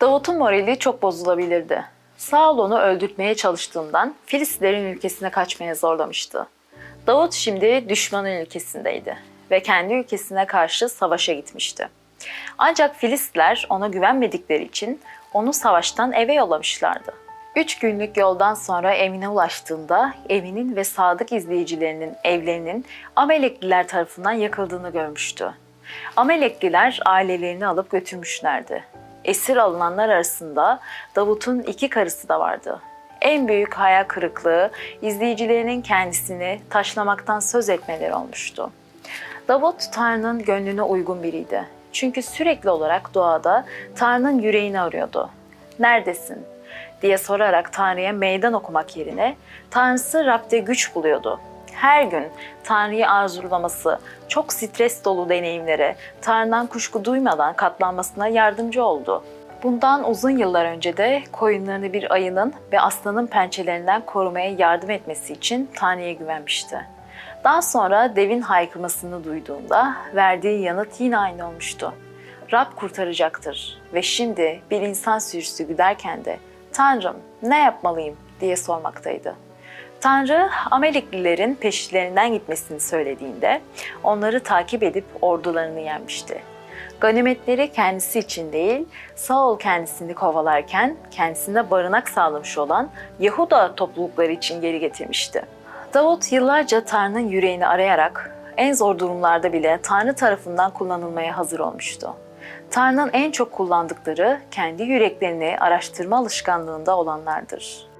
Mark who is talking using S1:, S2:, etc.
S1: Davut'un morali çok bozulabilirdi. Saul onu öldürtmeye çalıştığından Filistlerin ülkesine kaçmaya zorlamıştı. Davut şimdi düşmanın ülkesindeydi ve kendi ülkesine karşı savaşa gitmişti. Ancak Filistler ona güvenmedikleri için onu savaştan eve yollamışlardı. Üç günlük yoldan sonra evine ulaştığında evinin ve sadık izleyicilerinin evlerinin Amelekliler tarafından yakıldığını görmüştü. Amelekliler ailelerini alıp götürmüşlerdi. Esir alınanlar arasında Davut'un iki karısı da vardı. En büyük hayal kırıklığı izleyicilerinin kendisini taşlamaktan söz etmeleri olmuştu. Davut Tanrı'nın gönlüne uygun biriydi. Çünkü sürekli olarak doğada Tanrı'nın yüreğini arıyordu. Neredesin? diye sorarak Tanrı'ya meydan okumak yerine Tanrısı Rab'de güç buluyordu. Her gün Tanrı'yı arzulaması, çok stres dolu deneyimlere, Tanrı'dan kuşku duymadan katlanmasına yardımcı oldu. Bundan uzun yıllar önce de koyunlarını bir ayının ve aslanın pençelerinden korumaya yardım etmesi için Tanrı'ya güvenmişti. Daha sonra devin haykırmasını duyduğunda verdiği yanıt yine aynı olmuştu. Rab kurtaracaktır ve şimdi bir insan sürüsü güderken de Tanrım ne yapmalıyım diye sormaktaydı. Tanrı Ameliklilerin peşlerinden gitmesini söylediğinde onları takip edip ordularını yenmişti. Ganimetleri kendisi için değil, Saul kendisini kovalarken kendisine barınak sağlamış olan Yahuda toplulukları için geri getirmişti. Davut yıllarca Tanrı'nın yüreğini arayarak en zor durumlarda bile Tanrı tarafından kullanılmaya hazır olmuştu. Tanrı'nın en çok kullandıkları kendi yüreklerini araştırma alışkanlığında olanlardır.